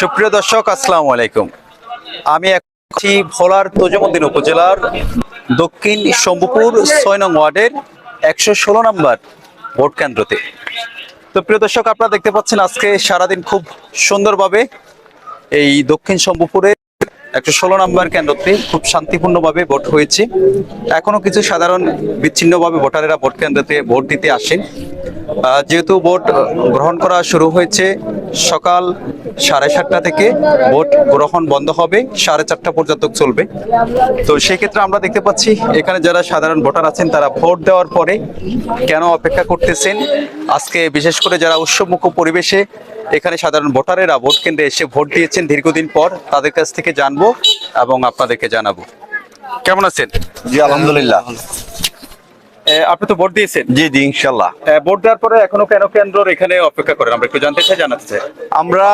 সুপ্রিয় দর্শক, আসসালামু আলাইকুম। আমি আছি ভোলার তজুমুদ্দিন উপজেলার দক্ষিণ শম্ভুপুর ছয় নং ওয়ার্ডের একশো ষোলো নম্বর ভোট কেন্দ্রতে। তো প্রিয় দর্শক, আপনারা দেখতে পাচ্ছেন আজকে সারাদিন খুব সুন্দরভাবে এই দক্ষিণ শম্ভুপুরে একশো ষোলো নম্বর কেন্দ্রতে খুব শান্তিপূর্ণভাবে ভোট হয়েছে। এখনও কিছু সাধারণ বিচ্ছিন্নভাবে ভোটারেরা ভোট কেন্দ্রতে ভোট দিতে আসেন। যেহেতু ভোট গ্রহণ করা শুরু হয়েছে সকাল সাড়ে সাতটা থেকে, ভোট গ্রহণ বন্ধ হবে, সাড়ে চারটা পর্যন্ত চলবে। তো সেক্ষেত্রে আমরা দেখতে পাচ্ছি এখানে যারা সাধারণ ভোটার আছেন, তারা ভোট দেওয়ার পরে কেন অপেক্ষা করতেছেন? আজকে বিশেষ করে যারা উৎসবমুখ পরিবেশে এখানে সাধারণ ভোটারেরা ভোট কেন্দ্রে এসে ভোট দিয়েছেন দীর্ঘদিন পর, তাদের কাছ থেকে জানব এবং আপনাদেরকে জানাব। কেমন আছেন? জি, আলহামদুলিল্লাহ। আপনি তো ভোট দিয়েছেন। জি জি ইনশাল্লাহ। ভোট দেওয়ার পরে এখনও কেন কেন্দ্র এখানে অপেক্ষা করেন? আমরা একটু জানতে চাই জানাতে চাই। আমরা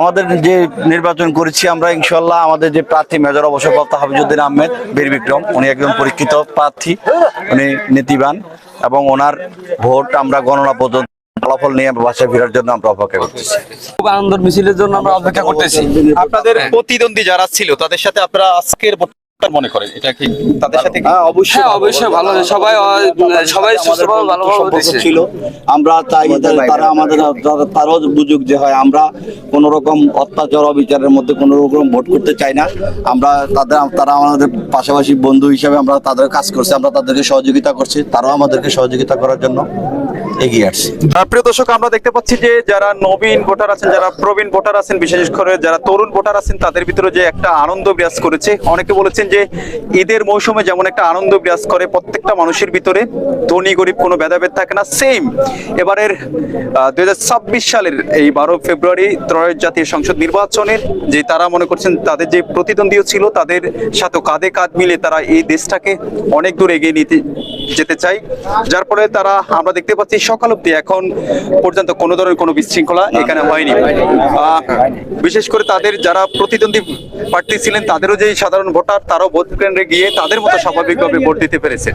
আমাদের যে নির্বাচন করেছি আমরা ইনশাল্লাহ আমাদের যে প্রার্থী মেজর অবসরপ্রাপ্ত হাফিজুদ্দিন আহমেদ বীর বিক্রম উনি একজন পরীক্ষিত প্রার্থী উনি নীতিবান এবং ওনার ভোট আমরা গণনা পর্যন্ত ফলাফল নিয়ে বাসায় ফেরার জন্য আমরা অপেক্ষা করতেছি। খুব আনন্দের মিছিলের জন্য আমরা অপেক্ষা করতেছি। আপনাদের প্রতিদ্বন্দ্বী যারা ছিল তাদের সাথে আপনারা আজকের মনে করেন এটা কি তাদের সাথে হ্যাঁ অবশ্যই হ্যাঁ অবশ্যই ভালো সবাই সবাই সুস্থভাবে ভালোভাবে ছিল। আমরা চাই তারা আমাদের তারা- তারাও বুঝুক যে হয় আমরা কোন রকম অত্যাচার অবিচারের মধ্যে কোন রকম ভোট করতে চাই না। আমরা তাদের তারা আমাদের পাশাপাশি বন্ধু হিসাবে আমরা তাদের কাজ করছি আমরা তাদেরকে সহযোগিতা করছি তারাও আমাদেরকে সহযোগিতা করার জন্য। এগিয়ে আসছে। প্রিয় দর্শক, আমরা দেখতে পাচ্ছি যে যারা নবীন ভোটার আছেন, যারা প্রবীণ ভোটার আছেন, বিশেষ করে যারা তরুণ ভোটার আছেন, তাদের ভিতরে যে একটা আনন্দ বিরাজ করেছে। অনেকে বলেছেন যে ঈদের মৌসুমে যেমন একটা আনন্দ বিরাজ করে, প্রত্যেকটা মানুষের ভিতরে ধনী গরিব কোনো ভেদাভেদ থাকে না। সেম এবারের দুই হাজার ছাব্বিশ সালের এই বারো ফেব্রুয়ারি ত্রয়োদশ জাতীয় সংসদ নির্বাচনের যে তারা মনে করছেন, তাদের যে প্রতিদ্বন্দ্বীও ছিল, তাদের সাথে কাঁধে কাঁধ মিলে তারা এই দেশটাকে অনেক দূর এগিয়ে নিতে যেতে চাই যার ফলে তারা, আমরা দেখতে পাচ্ছি সকাল অব্দি এখন পর্যন্ত কোনো ধরনের কোনো বিশৃঙ্খলা এখানে হয়নি। বিশেষ করে তাদের যারা প্রতিদ্বন্দ্বী প্রার্থী ছিলেন, তাদেরও যে সাধারণ ভোটার, তারাও ভোট কেন্দ্রে গিয়ে তাদের মতো স্বাভাবিকভাবে ভোট দিতে পেরেছে।